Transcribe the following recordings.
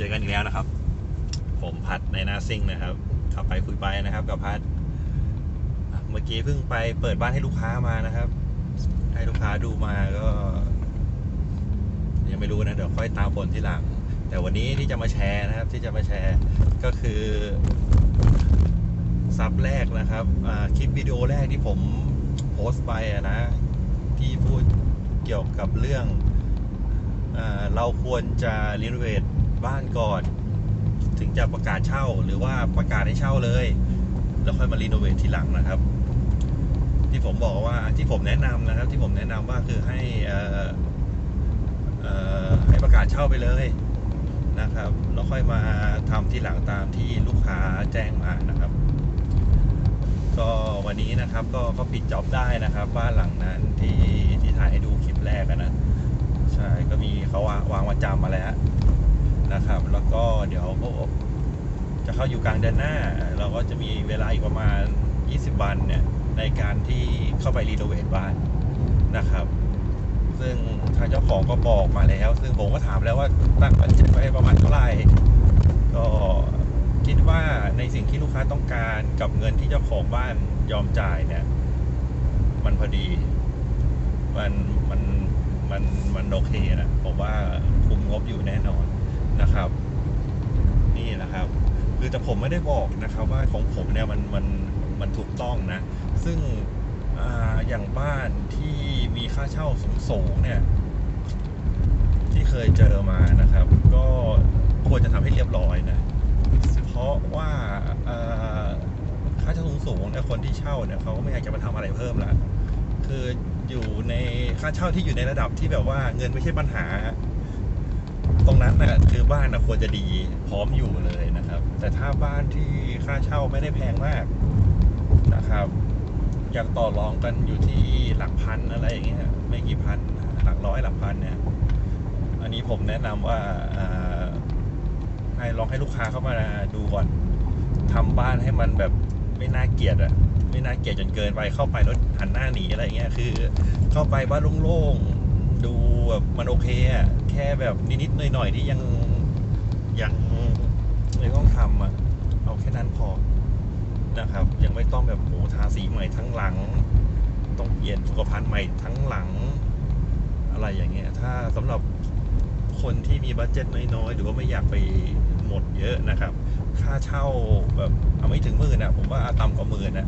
เจอกันอีกแล้วนะครับ ผมพัดในนาซิ่งนะครับ ขับไปคุยไปนะครับ กับพัด เมื่อกี้เพิ่งไปเปิดบ้านให้ลูกค้ามานะครับ ให้ลูกค้าดูมาก็ ยังไม่รู้นะ เดี๋ยวค่อยตามผลที่หลัง แต่วันนี้ที่จะมาแชร์นะครับ ที่จะมาแชร์ก็คือซับแรกนะครับคลิปวิดีโอแรกที่ผมโพสต์ไปนะ ที่พูดเกี่ยวกับเรื่องเราควรจะรีโนเวท บ้านก่อน ถึงจะประกาศเช่าหรือว่าประกาศให้เช่าเลย แล้วค่อยมารีโนเวททีหลังนะครับ ที่ผมบอกว่าที่ผมแนะนำนะครับ ที่ผมแนะนำว่าคือให้อ่อเอ่อให้ประกาศเช่าไปเลยนะครับแล้วค่อยมาทำทีหลังตามที่ลูกค้าแจ้งมานะครับ ก็วันนี้นะครับก็ก็ปิดจ็อบได้นะครับบ้านหลังนั้นที่ที่ถ่ายให้ดูคลิปแรกนะใช่ก็มีเขาวางวางมาจำมาแล้ว นะครับ แล้วก็เดี๋ยวก็จะเข้าอยู่กลางเดือนหน้า เราก็จะมีเวลาอีกประมาณ 20 วันเนี่ยในการที่เข้าไปรีโนเวทบ้านนะครับ ซึ่งทางเจ้าของก็บอกมาแล้ว ซึ่งผมก็ถามแล้วว่าตั้งบัตเจ็ตไว้ประมาณเท่าไหร่ก็คิดว่าในสิ่งที่ลูกค้าต้องการกับเงินที่เจ้าของบ้านยอมจ่ายเนี่ย มันพอดีมันมันมันมันโอเคนะผมว่าคุมงบอยู่แน่นอน นะครับ นี่นะครับ คือแต่ผมไม่ได้บอกนะครับ ว่าของผมเนี่ยมันมันมันถูกต้องนะ ซึ่งออย่างบ้านที่มีค่าเช่าสูงๆเนี่ย ที่เคยเจอมานะครับ ก็ควรจะทำให้เรียบร้อยนะ เพราะว่าค่าเช่าสูงๆเนี่ยคนที่เช่าเนี่ยเขาก็ไม่อยากจะมาทำอะไรเพิ่มละคืออยู่ในค่าเช่าที่อยู่ในระดับที่แบบว่าเงินไม่ใช่ปัญหา ตรงนั้นนะคือบ้านนะควรจะดีพร้อมอยู่เลยนะครับ แต่ถ้าบ้านที่ค่าเช่าไม่ได้แพงมากนะครับอยากต่อรองกันอยู่ที่หลักพันอะไรอย่างเงี้ยไม่กี่พันหลักร้อยหลักพันเนี่ย อันนี้ผมแนะนำว่าอ่าให้ลองให้ลูกค้าเข้ามาดูก่อนทำบ้านให้มันแบบไม่น่าเกลียดอะไม่น่าเกลียดจนเกินไปเข้าไปแล้วหันหน้าหนีอะไรเงี้ยคือ เข้าไปบ้านโล่งๆ ดูแบบมันโอเคอะแค่แบบนิดๆหน่อยๆที่ยังยังไม่ต้องทำอะเอาแค่นั้นพอนะครับ ยังไม่ต้องแบบโหทาสีใหม่ทั้งหลัง ต้องเปลี่ยนสุขภัณฑ์ใหม่ทั้งหลัง อะไรอย่างเงี้ย ถ้าสำหรับคนที่มีบัตเจ็ตน้อยๆ หรือว่าไม่อยากไปหมดเยอะนะครับ ค่าเช่าแบบเอาไม่ถึงหมื่นนะผมว่าต่ำกว่าหมื่นนะ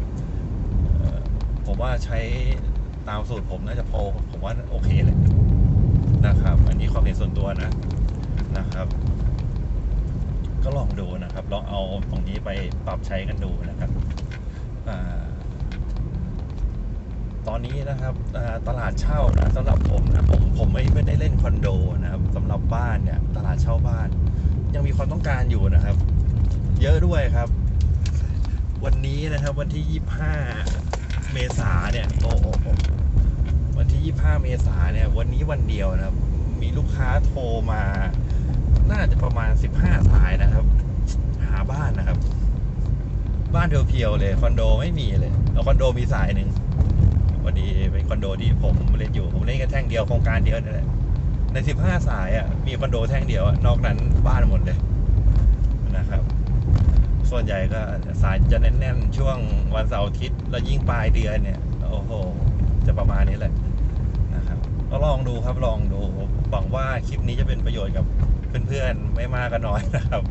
เอ่อผมว่าใช้ ตามสูตรผมน่าจะพอผมว่าโอเคเลยนะครับ อันนี้ความเห็นส่วนตัวนะนะครับ ก็ลองดูนะครับ ลองเอาตรงนี้ไปปรับใช้กันดูนะครับอตอนนี้นะครับตลาดเช่านะสำหรับผมนะผมผมไม่ไม่ได้เล่นคอนโดนะครับสำหรับบ้านเนี่ย ตลาดเช่าบ้าน ยังมีความต้องการอยู่นะครับ เยอะด้วยครับ วันนี้นะครับ วันที่25 เมษาเนี่ยโอ้โอ้โอ้วันที่ 25 เมษาเนี่ย วันนี้วันเดียวนะครับ มีลูกค้าโทรมา น่าจะประมาณ 15 สายนะครับ หาบ้านนะครับ บ้านเพียวๆเลยคอนโดไม่มีเลยแล้วคอนโดมีสายหนึ่งวันนี้เป็นคอนโดที่ผมเล่นอยู่ ผมเล่นแค่แท่งเดียวโครงการเดียวนี่แหละใน 15 สายอะมีคอนโดแท่งเดียวอะนอกนั้นบ้านหมดเลยนะครับ ส่วนใหญ่ก็สายจะแน่นๆ ช่วงวันเสาร์อาทิตย์แล้วยิ่งปลายเดือนเนี่ย โอ้โห จะประมาณนี้แหละนะครับก็ลองดูครับลองดูหวังว่าคลิปนี้จะเป็นประโยชน์กับเพื่อนๆ ไม่มากก็น้อยนะครับ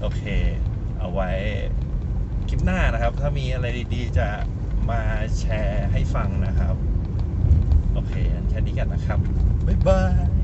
โอเค เอาไว้คลิปหน้านะครับ ถ้ามีอะไรดีๆ จะมาแชร์ให้ฟังนะครับ โอเคแค่นี้กันนะครับ บ๊ายบาย